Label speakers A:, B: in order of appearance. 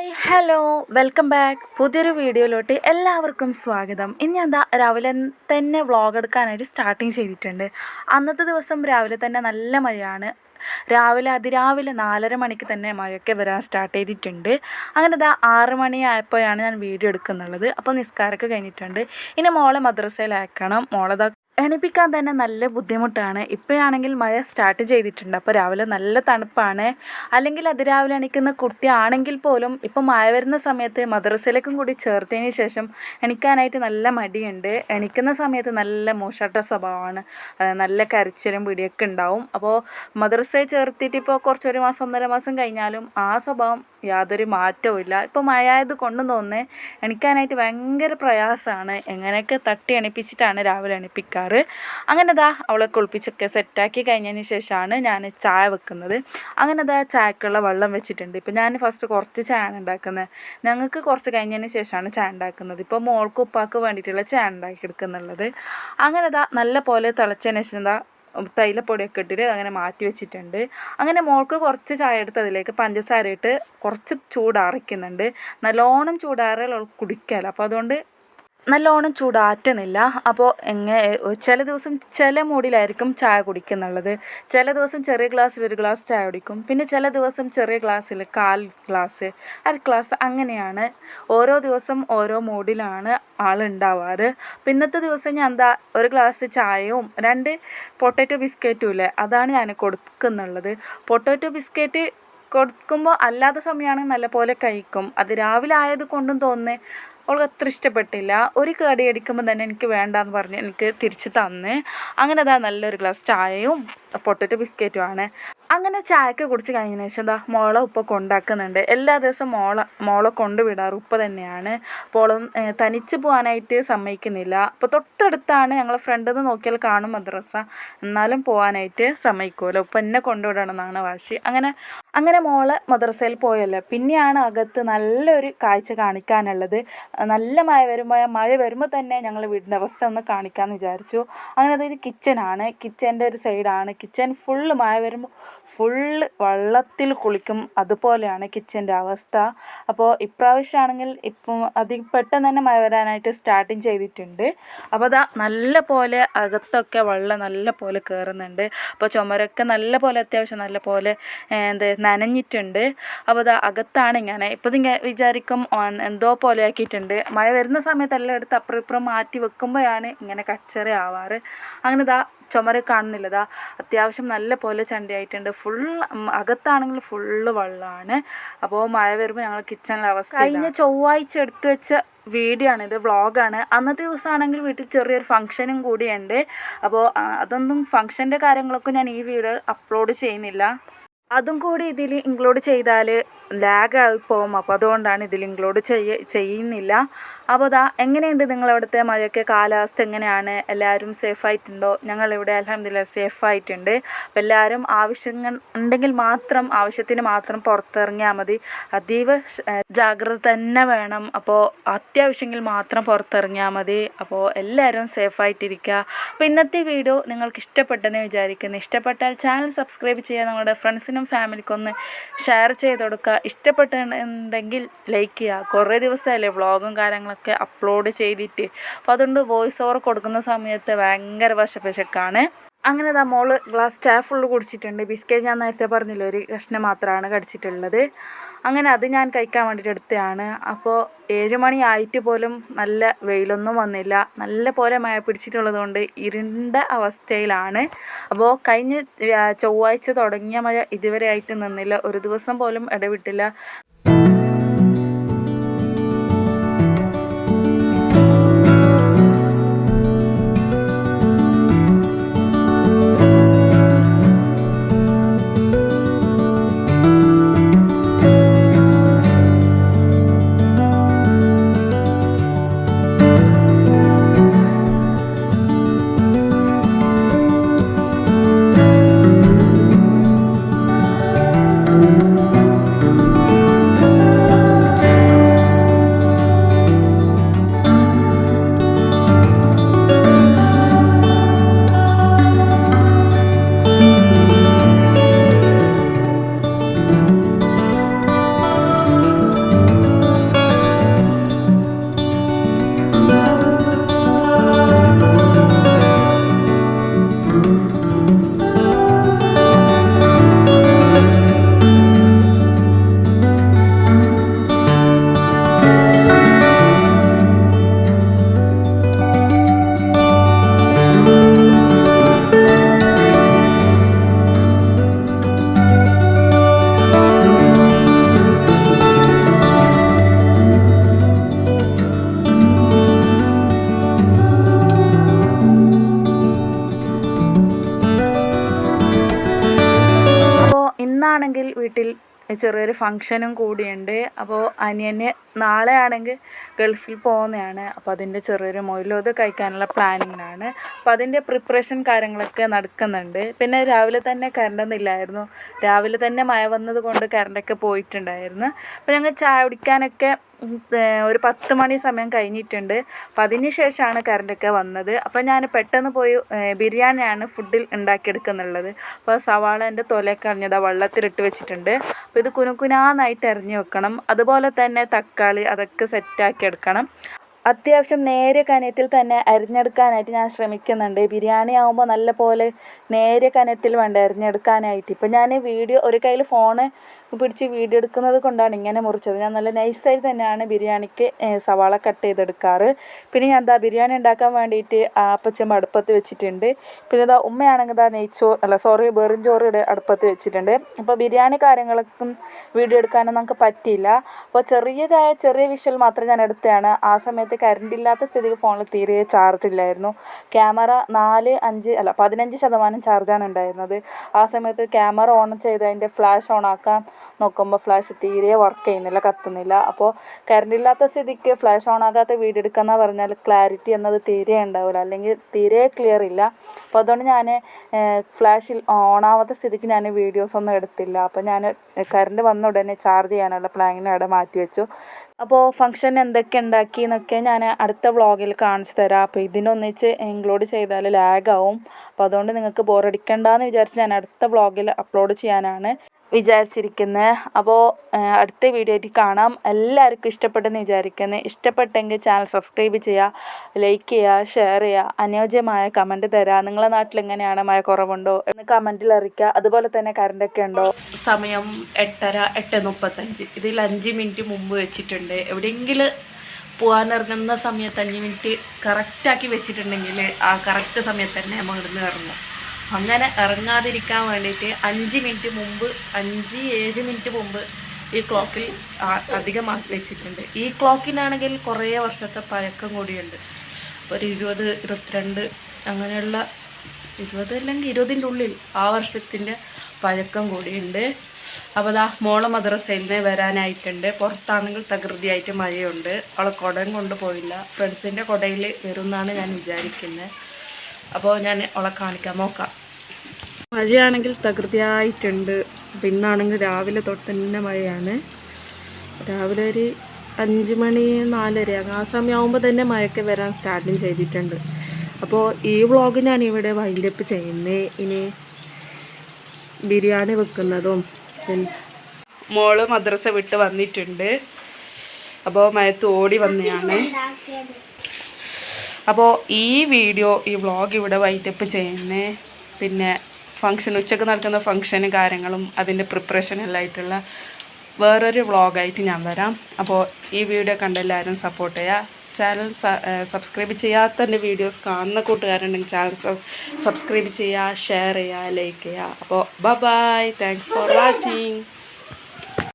A: Hi hello welcome back. പുതിയൊരു വീഡിയോയിലോട്ട് എല്ലാവർക്കും സ്വാഗതം. ഇനി എന്താ രാവിലെ തന്നെ വ്ളോഗ് എടുക്കാനായിട്ട് സ്റ്റാർട്ടിങ് ചെയ്തിട്ടുണ്ട്. അന്നത്തെ ദിവസം രാവിലെ തന്നെ നല്ല മഴയാണ്. രാവിലെ അതിരാവിലെ നാലര മണിക്ക് തന്നെ മഴയൊക്കെ വരാൻ സ്റ്റാർട്ട് ചെയ്തിട്ടുണ്ട്. അങ്ങനെ ഇതാ ആറ് മണിയായപ്പോഴാണ് ഞാൻ വീഡിയോ എടുക്കുന്നുള്ളത്. അപ്പോൾ നിസ്കാരമൊക്കെ കഴിഞ്ഞിട്ടുണ്ട്. ഇനി മോളെ മദ്രസയിലാക്കണം. മോളെതാ എണിപ്പിക്കാൻ തന്നെ നല്ല ബുദ്ധിമുട്ടാണ്. ഇപ്പോഴാണെങ്കിൽ മഴ സ്റ്റാർട്ട് ചെയ്തിട്ടുണ്ട്. അപ്പോൾ രാവിലെ നല്ല തണുപ്പാണ്. അല്ലെങ്കിൽ അതിരാവിലെ എണിക്കുന്ന കുട്ടിയാണെങ്കിൽ പോലും ഇപ്പോൾ മഴ വരുന്ന സമയത്ത് മദ്രസയിലേക്കും കൂടി ചേർത്തതിന് ശേഷം എണിക്കാനായിട്ട് നല്ല മടിയുണ്ട്. എണിക്കുന്ന സമയത്ത് നല്ല മോശാട്ട സ്വഭാവമാണ്. നല്ല കരച്ചിലും പിടിയൊക്കെ ഉണ്ടാവും. അപ്പോൾ മദ്രസയെ ചേർത്തിട്ട് ഇപ്പോൾ കുറച്ചൊരു മാസം ഒന്നര മാസം കഴിഞ്ഞാലും ആ സ്വഭാവം യാതൊരു മാറ്റവും ഇല്ല. ഇപ്പോൾ മഴ ആയത് കൊണ്ടു തോന്നുന്നത് എണിക്കാനായിട്ട് ഭയങ്കര പ്രയാസമാണ്. എങ്ങനെയൊക്കെ തട്ടി എണിപ്പിച്ചിട്ടാണ് രാവിലെ എണിപ്പിക്കാറ്. അങ്ങനെ ദാ അവളെ കുളിപ്പിച്ചൊക്കെ സെറ്റാക്കി കഴിഞ്ഞതിന് ശേഷമാണ് ഞാൻ ചായ വെക്കുന്നത്. അങ്ങനെ ദാ ചായക്കുള്ള വെള്ളം വെച്ചിട്ടുണ്ട്. ഇപ്പം ഞാൻ ഫസ്റ്റ് കുറച്ച് ചായ ഉണ്ടാക്കുന്നത്. ഞങ്ങൾക്ക് കുറച്ച് കഴിഞ്ഞതിന് ശേഷമാണ് ചായ ഉണ്ടാക്കുന്നത്. ഇപ്പോൾ മോൾക്ക് ഉപ്പാക്ക് വേണ്ടിയിട്ടുള്ള ചായ ഉണ്ടാക്കി എടുക്കുന്നുള്ളത്. അങ്ങനെ ദാ നല്ല പോലെ തിളച്ചതിന് ശേഷം ദാ തൈലപ്പൊടിയൊക്കെ ഇട്ടിട്ട് അങ്ങനെ മാറ്റി വെച്ചിട്ടുണ്ട്. അങ്ങനെ മോൾക്ക് കുറച്ച് ചായ എടുത്ത് അതിലേക്ക് പഞ്ചസാര ഇട്ട് കുറച്ച് ചൂടാറിക്കുന്നുണ്ട്. നല്ലോണം ചൂടാറിയാൽ കുടിക്കാമല്ലോ അപ്പോൾ അതുകൊണ്ട് നല്ലോണം ചൂടാറ്റുന്നില്ല. അപ്പോൾ എങ്ങനെ ചില ദിവസം ചില മൂഡിലായിരിക്കും ചായ കുടിക്കുന്നുള്ളത്. ചില ദിവസം ചെറിയ ഗ്ലാസ്സിൽ ഒരു ഗ്ലാസ് ചായ കുടിക്കും. പിന്നെ ചില ദിവസം ചെറിയ ഗ്ലാസ്സിൽ കാൽ ഗ്ലാസ് അര ഗ്ലാസ് അങ്ങനെയാണ് ഓരോ ദിവസം ഓരോ മൂഡിലാണ് ആളുണ്ടാവാറ് പിന്നത്തെ ദിവസം ഞാൻ എന്താ ഒരു ഗ്ലാസ് ചായയും രണ്ട് പൊട്ടാറ്റോ ബിസ്ക്കറ്റും ഇല്ലേ അതാണ് ഞാൻ കൊടുക്കുന്നുള്ളത്. പൊട്ടാറ്റോ ബിസ്ക്കറ്റ് കൊടുക്കുമ്പോൾ അല്ലാത്ത സമയമാണെങ്കിൽ നല്ലപോലെ കഴിക്കും. അത് രാവിലെ ആയത് കൊണ്ടും തോന്നുന്നത് അവൾക്ക് അത്ര ഇഷ്ടപ്പെട്ടില്ല. ഒരു കടി അടിക്കുമ്പോൾ തന്നെ എനിക്ക് വേണ്ടാന്ന് പറഞ്ഞ് എനിക്ക് തിരിച്ച് തന്ന്. അങ്ങനെ അതാ നല്ലൊരു ഗ്ലാസ് ചായയും പൊട്ടറ്റോ ബിസ്ക്കറ്റുമാണ് അങ്ങനെ ചായക്ക് കുടിച്ച് കഴിഞ്ഞതിന് ശേഷം എന്താ മോളെ ഉപ്പ കൊണ്ടാക്കുന്നുണ്ട്. എല്ലാ ദിവസവും മോളെ മോളെ കൊണ്ടുവിടാറ് ഉപ്പ തന്നെയാണ്. അപ്പോൾ തനിച്ച് പോകാനായിട്ട് സമ്മതിക്കുന്നില്ല. അപ്പോൾ തൊട്ടടുത്താണ് ഞങ്ങളെ ഫ്രണ്ടിൽ നിന്ന് നോക്കിയാൽ കാണും മദ്രസ. എന്നാലും പോകാനായിട്ട് സമ്മതിക്കുമല്ലോ ഉപ്പ എന്നെ കൊണ്ടുവിടണം എന്നാണ് വാശി. അങ്ങനെ അങ്ങനെ മോളെ മദ്രസയിൽ പോയല്ലോ. പിന്നെയാണ് അകത്ത് നല്ലൊരു കാഴ്ച കാണിക്കാനുള്ളത്. നല്ല മഴ വരുമ്പോൾ മഴ വരുമ്പോൾ തന്നെ ഞങ്ങൾ വീടിന്റെ അവസ്ഥ ഒന്ന് കാണിക്കാമെന്ന് വിചാരിച്ചു. അങ്ങനെ അതായത് കിച്ചനാണ് കിച്ചന്റെ ഒരു സൈഡാണ് കിച്ചൻ ഫുള്ള് മഴ വരുമ്പോൾ ഫുള്ള് വെള്ളത്തിൽ കുളിക്കും. അതുപോലെയാണ് കിച്ചന്റെ അവസ്ഥ. അപ്പോൾ ഇപ്രാവശ്യമാണെങ്കിൽ ഇപ്പം അധികം പെട്ടെന്ന് തന്നെ മഴ വരാനായിട്ട് സ്റ്റാർട്ടിങ് ചെയ്തിട്ടുണ്ട്. അപ്പോൾ അതാ നല്ല പോലെ അകത്തൊക്കെ വെള്ളം നല്ല പോലെ കയറുന്നുണ്ട് അപ്പോൾ ചുമരൊക്കെ നല്ല പോലെ അത്യാവശ്യം നല്ല പോലെ എന്ത് നനഞ്ഞിട്ടുണ്ട്. അപ്പോൾ അതാ അകത്താണ് ഇങ്ങനെ. ഇപ്പോൾ നിങ്ങൾ വിചാരിക്കും എന്തോ പോലെ ആക്കിയിട്ടുണ്ട്. മഴ വരുന്ന സമയത്ത് എല്ലാം എടുത്ത് അപ്പുറം ഇപ്പുറം മാറ്റി വെക്കുമ്പോഴാണ് ഇങ്ങനെ കച്ചറ ആവാറ്. അങ്ങനെ ഇതാ ചുമര കാണുന്നില്ല. ഇതാ അത്യാവശ്യം നല്ല പോലെ ചണ്ടിയായിട്ടുണ്ട്. ഫുൾ അകത്താണെങ്കിൽ ഫുള്ള് വെള്ളമാണ് അപ്പോൾ മഴ വരുമ്പോൾ ഞങ്ങൾ കിച്ചണിലെ അവസ്ഥ കഴിഞ്ഞ ചൊവ്വാഴ്ച എടുത്തു വെച്ച വീഡിയോ ആണ് ഇത് വ്ളോഗാണ്. അന്നത്തെ ദിവസമാണെങ്കിൽ വീട്ടിൽ ചെറിയൊരു ഫംഗ്ഷനും കൂടിയുണ്ട്. അപ്പോൾ അതൊന്നും ഫംഗ്ഷന്റെ കാര്യങ്ങളൊക്കെ ഞാൻ ഈ വീഡിയോ അപ്ലോഡ് ചെയ്യുന്നില്ല. അതും കൂടി ഇതിൽ ഇൻക്ലൂഡ് ചെയ്താൽ ലാഗായി പോകും. അപ്പോൾ അതുകൊണ്ടാണ് ഇതിൽ ഇൻക്ലൂഡ് ചെയ്യ ചെയ്യുന്നില്ല. അപ്പോൾ അതാ എങ്ങനെയുണ്ട് നിങ്ങളവിടുത്തെ മഴയൊക്കെ? കാലാവസ്ഥ എങ്ങനെയാണ്? എല്ലാവരും സേഫ് സേഫായിട്ടുണ്ടോ ഞങ്ങളിവിടെ അലഹമില്ല സേഫായിട്ടുണ്ട് അപ്പോൾ എല്ലാവരും ആവശ്യങ്ങൾ ഉണ്ടെങ്കിൽ മാത്രം ആവശ്യത്തിന് മാത്രം പുറത്തിറങ്ങിയാൽ മതി. അതീവ ജാഗ്രത തന്നെ വേണം. അപ്പോൾ അത്യാവശ്യമെങ്കിൽ മാത്രം പുറത്തിറങ്ങിയാൽ മതി. അപ്പോൾ എല്ലാവരും സേഫായിട്ടിരിക്കുക അപ്പോൾ ഇന്നത്തെ വീഡിയോ നിങ്ങൾക്ക് ഇഷ്ടപ്പെട്ടെന്ന് വിചാരിക്കുന്നു. ഇഷ്ടപ്പെട്ടാൽ ചാനൽ സബ്സ്ക്രൈബ് ചെയ്യുക നിങ്ങളുടെ ഫ്രണ്ട്സിനും ഫാമിലിക്കും ഒന്ന് ഷെയർ ചെയ്ത് കൊടുക്കുക. ഇഷ്ടപ്പെട്ടിട്ടുണ്ടെങ്കിൽ ലൈക്ക് ചെയ്യുക. കുറേ ദിവസമല്ലേ വ്ളോഗും കാര്യങ്ങളൊക്കെ അപ്ലോഡ് ചെയ്തിട്ട്. അപ്പോൾ അതുകൊണ്ട് വോയിസ് ഓവർ കൊടുക്കുന്ന സമയത്ത് ഭയങ്കര വശപ്പശക്കാണ് അങ്ങനെ ഇതാ മോൾ ഗ്ലാസ് സ്റ്റാഫ് ഫുള്ള് കുടിച്ചിട്ടുണ്ട്. ബിസ്ക്കറ്റ് ഞാൻ നേരത്തെ പറഞ്ഞില്ല ഒരു കഷ്ണം മാത്രമാണ് കടിച്ചിട്ടുള്ളത്. അങ്ങനെ അത് ഞാൻ കഴിക്കാൻ വേണ്ടിയിട്ട് എടുത്തതാണ്. അപ്പോൾ ഏഴ് മണി ആയിട്ട് പോലും നല്ല വെയിലൊന്നും വന്നില്ല. നല്ല പോലെ മഴ പിടിച്ചിട്ടുള്ളതുകൊണ്ട് ഇരുണ്ട അവസ്ഥയിലാണ്. അപ്പോൾ കഴിഞ്ഞ ചൊവ്വാഴ്ച തുടങ്ങിയ മഴ ഇതുവരെ ആയിട്ട് നിന്നില്ല. ഒരു ദിവസം പോലും ഇടവിട്ടില്ല. വീട്ടിൽ ചെറിയൊരു ഫങ്ഷനും കൂടിയുണ്ട്. അപ്പോൾ അനിയന് നാളെ ആണെങ്കിൽ ഗൾഫിൽ പോകുന്നതാണ്. അപ്പോൾ അതിന്റെ ചെറിയൊരു മൊയിലോത് കഴിക്കാനുള്ള പ്ലാനിങ്ങിലാണ് അപ്പോൾ അതിന്റെ പ്രിപ്പറേഷൻ കാര്യങ്ങളൊക്കെ നടക്കുന്നുണ്ട്. പിന്നെ രാവിലെ തന്നെ കറണ്ടൊന്നും ഇല്ലായിരുന്നു രാവിലെ തന്നെ മഴ വന്നത് കൊണ്ട് കറണ്ടൊക്കെ പോയിട്ടുണ്ടായിരുന്നു. അപ്പോൾ ഞങ്ങൾ ചായ കുടിക്കാനൊക്കെ ഒരു പത്ത് മണി സമയം കഴിഞ്ഞിട്ടുണ്ട്. അപ്പം അതിന് ശേഷമാണ് കറണ്ടൊക്കെ വന്നത്. അപ്പം ഞാൻ പെട്ടെന്ന് പോയി ബിരിയാണിയാണ് ഫുഡിൽ ഉണ്ടാക്കിയെടുക്കുന്നുള്ളത്. അപ്പോൾ സവാള എന്റെ തൊലയൊക്കെ കളഞ്ഞത് വെള്ളത്തിലിട്ട് വെച്ചിട്ടുണ്ട്. അപ്പോൾ ഇത് കുനുകുനാന്നായിട്ട് എറിഞ്ഞ് വെക്കണം. അതുപോലെ തന്നെ തക്കാളി അതൊക്കെ സെറ്റാക്കി എടുക്കണം. അത്യാവശ്യം നേരിയ കനത്തിൽ തന്നെ അരിഞ്ഞെടുക്കാനായിട്ട് ഞാൻ ശ്രമിക്കുന്നുണ്ട്. ബിരിയാണി ആകുമ്പോൾ നല്ല പോലെ നേരിയ കനത്തിൽ വേണ്ട അരിഞ്ഞെടുക്കാനായിട്ട്. ഇപ്പം ഞാൻ വീഡിയോ ഒരു കയ്യിൽ ഫോണ് പിടിച്ച് വീഡിയോ എടുക്കുന്നത് കൊണ്ടാണ് ഇങ്ങനെ മുറിച്ചത്. ഞാൻ നല്ല നൈസായി തന്നെയാണ് ബിരിയാണിക്ക് സവാള കട്ട് ചെയ്തെടുക്കാറ്. പിന്നെ ഞാൻ എന്താ ബിരിയാണി ഉണ്ടാക്കാൻ വേണ്ടിയിട്ട് ആപ്പച്ചമ്പ് അടുപ്പത്ത് വെച്ചിട്ടുണ്ട്. പിന്നെ ഇതാ ഉമ്മയാണെങ്കിൽ ഇതാ നെയ്ച്ചോറ് അല്ല സോറി വെറും ചോറ് അടുപ്പത്ത് വെച്ചിട്ടുണ്ട്. അപ്പോൾ ബിരിയാണി കാര്യങ്ങൾക്കും വീഡിയോ എടുക്കാനൊന്നും നമുക്ക് പറ്റിയില്ല. അപ്പോൾ ചെറിയതായ ചെറിയ വിഷൽ മാത്രം ഞാൻ എടുത്തതാണ്. ആ സമയത്ത് കറണ്ട് ഇല്ലാത്ത സ്ഥിതിക്ക് ഫോണിൽ തീരെ ചാർജ് ഇല്ലായിരുന്നു. ക്യാമറ നാല് അഞ്ച് അല്ല പതിനഞ്ച് ശതമാനം ചാർജാണ് ഉണ്ടായിരുന്നത്. ആ സമയത്ത് ക്യാമറ ഓൺ ചെയ്ത് അതിന്റെ ഫ്ലാഷ് ഓൺ ആക്കാൻ നോക്കുമ്പോൾ ഫ്ലാഷ് തീരെ വർക്ക് ചെയ്യുന്നില്ല കത്തുന്നില്ല. അപ്പോൾ കറണ്ട് ഇല്ലാത്ത സ്ഥിതിക്ക് ഫ്ലാഷ് ഓൺ ആകാത്ത വീഡിയോ എടുക്കുന്ന പറഞ്ഞാൽ ക്ലാരിറ്റി എന്നത് തീരെ ഉണ്ടാവില്ല അല്ലെങ്കിൽ തീരെ ക്ലിയർ ഇല്ല. അപ്പോൾ അതുകൊണ്ട് ഞാൻ ഫ്ലാഷിൽ ഓൺ ആവാത്ത സ്ഥിതിക്ക് ഞാൻ വീഡിയോസ് ഒന്നും എടുത്തില്ല. അപ്പോൾ ഞാൻ കറണ്ട് വന്ന ഉടനെ ചാർജ് ചെയ്യാനുള്ള പ്ലാനിനെ അവിടെ മാറ്റി വെച്ചു അപ്പോൾ ഫംഗ്ഷൻ എന്തൊക്കെ ഉണ്ടാക്കി എന്നൊക്കെ ഞാൻ അടുത്ത വ്ളോഗിൽ കാണിച്ചു തരാം. അപ്പോൾ ഇതിനൊന്നിച്ച് ഇൻക്ലൂഡ് ചെയ്താൽ ലാഗാവും അപ്പോൾ അതുകൊണ്ട് നിങ്ങൾക്ക് ബോറടിക്കണ്ടെന്ന് വിചാരിച്ച് ഞാൻ അടുത്ത വ്ളോഗിൽ അപ്ലോഡ് ചെയ്യാനാണ് വിചാരിച്ചിരിക്കുന്നത് അപ്പോൾ അടുത്ത വീഡിയോ ആയിട്ട് കാണാം. എല്ലാവർക്കും ഇഷ്ടപ്പെട്ടെന്ന് വിചാരിക്കുന്നത് ഇഷ്ടപ്പെട്ടെങ്കിൽ ചാനൽ സബ്സ്ക്രൈബ് ചെയ്യുക ലൈക്ക് ചെയ്യുക ഷെയർ ചെയ്യുക അനുയോജ്യമായ കമന്റ് തരാം. നിങ്ങളുടെ നാട്ടിൽ എങ്ങനെയാണ് മഴ കുറവുണ്ടോ എന്ന് കമന്റിൽ അറിയിക്കുക അതുപോലെ തന്നെ കറണ്ടൊക്കെ ഉണ്ടോ? സമയം എട്ടര എട്ട് മുപ്പത്തഞ്ച്. ഇതിൽ അഞ്ച് മിനിറ്റ് മുമ്പ് വെച്ചിട്ടുണ്ട്. എവിടെയെങ്കിലും പോകാനിറങ്ങുന്ന സമയത്ത് അഞ്ച് മിനിറ്റ് കറക്റ്റാക്കി വെച്ചിട്ടുണ്ടെങ്കിൽ ആ കറക്റ്റ് സമയത്ത് തന്നെ നമ്മൾ ഇവിടുന്ന് ഇറങ്ങും. അങ്ങനെ ഇറങ്ങാതിരിക്കാൻ വേണ്ടിയിട്ട് അഞ്ച് മിനിറ്റ് മുമ്പ് അഞ്ച് ഏഴ് മിനിറ്റ് മുമ്പ് ഈ ക്ലോക്കിൽ അധികം വെച്ചിട്ടുണ്ട്. ഈ ക്ലോക്കിനാണെങ്കിൽ കുറേ വർഷത്തെ പഴക്കം കൂടിയുണ്ട്. ഒരു ഇരുപത് ഇരുപത്തിരണ്ട് അങ്ങനെയുള്ള ഇരുപത് അല്ലെങ്കിൽ ഇരുപതിന്റെ ഉള്ളിൽ ആ വർഷത്തിന്റെ പഴക്കം കൂടിയുണ്ട്. അപ്പോൾ ദാ മോള മദ്രസയിൽ നിന്ന് വരാനായിട്ടുണ്ട്. പുറത്താണെങ്കിൽ തകൃതിയായിട്ട് മഴയുണ്ട്. അവളെ കുടയും കൊണ്ടുപോയില്ല ഫ്രണ്ട്സിന്റെ കുടയിൽ വരുമെന്നാണ് ഞാൻ വിചാരിക്കുന്നത് അപ്പോൾ ഞാൻ അവളെ കാണിക്കാൻ നോക്കാം. മഴയാണെങ്കിൽ തകൃതിയായിട്ടുണ്ട്. പിന്നാണെങ്കിൽ രാവിലെ തൊട്ട് തന്നെ മഴയാണ്. രാവിലെ ഒരു അഞ്ച് മണി നാലര ആ സമയമാകുമ്പോൾ തന്നെ മഴയൊക്കെ വരാൻ സ്റ്റാർട്ടിങ് ചെയ്തിട്ടുണ്ട്. അപ്പോൾ ഈ വ്ളോഗ് ഞാൻ ഇവിടെ വൈൻഡപ്പ് ചെയ്യുന്നേ. ഇനി ബിരിയാണി വെക്കുന്നതും മോൾ മദ്രസ വിട്ട് വന്നിട്ടുണ്ട്. അപ്പോൾ മയത്ത് ഓടി വന്നതാണ് അപ്പോൾ ഈ വീഡിയോ ഈ വ്ളോഗ് ഇവിടെ വൈറ്റപ്പ് ചെയ്യുന്നേ. പിന്നെ ഫങ്ഷൻ ഉച്ചയ്ക്ക് നടക്കുന്ന ഫങ്ഷന് കാര്യങ്ങളും അതിന്റെ പ്രിപ്പറേഷൻ എല്ലാം ആയിട്ടുള്ള വേറൊരു വ്ളോഗായിട്ട് ഞാൻ വരാം. അപ്പോൾ ഈ വീഡിയോ കണ്ട് എല്ലാവരും സപ്പോർട്ട് ചെയ്യുക. ചാനൽ സബ്സ്ക്രൈബ് ചെയ്യാത്ത എന്റെ വീഡിയോസ് കാണുന്ന കൂട്ടുകാരുണ്ടെങ്കിൽ ചാനൽ സബ്സ്ക്രൈബ് ചെയ്യുക ഷെയർ ചെയ്യുക ലൈക്ക് ചെയ്യുക. അപ്പോൾ ബൈ താങ്ക്സ് ഫോർ വാച്ചിങ്